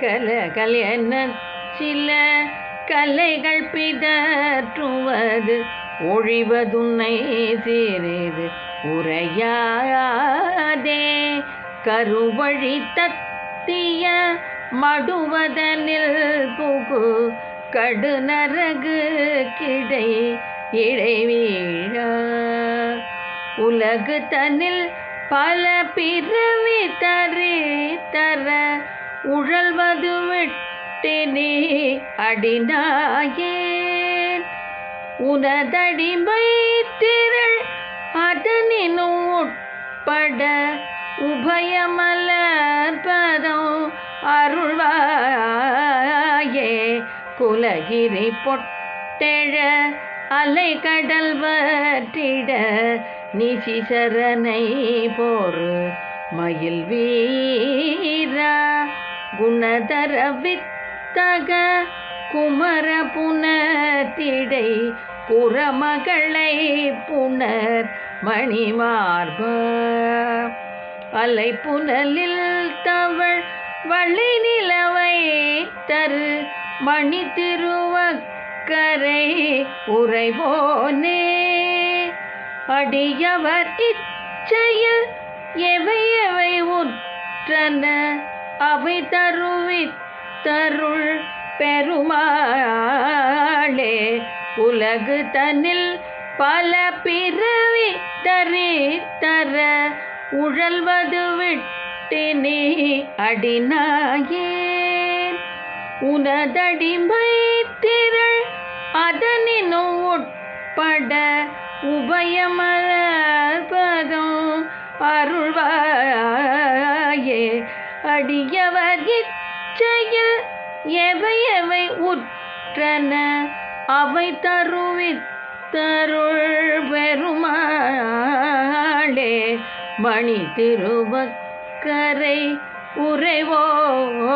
கலகல் என்ன? சில கலைகள் பிதற்றுவது ஒழிவதுன்னை சிறிது உரையாதே. கருவழி தத்திய மடுவதனில் புகு கடுநரகு கிடை இடைவீழ. உலகு தனில் பல பிறவி தரி தர உழல்வது விட்டினி அடினாயேன் உனதடிமை திரள் அதனினும் உட்பட உபயமலர்பதம் அருள்வாயே. குலகிரி பொட்டெழ அலை கடல் வற்றிட நிசிசரனை போரு மயில் வீரா குணதர வித்தக குமர புனத்திடை புறமகளை புனர் மணிமார்ப. அலை புனலில் தவள் வள்ளி நிலவை தரு மணி திருவக்கரை உறைவோனே அடியவர் இச்சையில் எவை எவை உற்றன? அவை தருவி தருள் பெருமாளே உலகு தன்னில் பல பிறவி தரி தர உழல்வது விட்டினி அடினாயேன் உனதடிமை திரள் அதனினும் உட்பட உபயமர்பதம் அருள்வாயே. அடியவர் இச்சையில் எவை எவை உற்றன? அவை தருவித்தருள் பெருமாளே மணி திருவக்கரை உறைவோனே.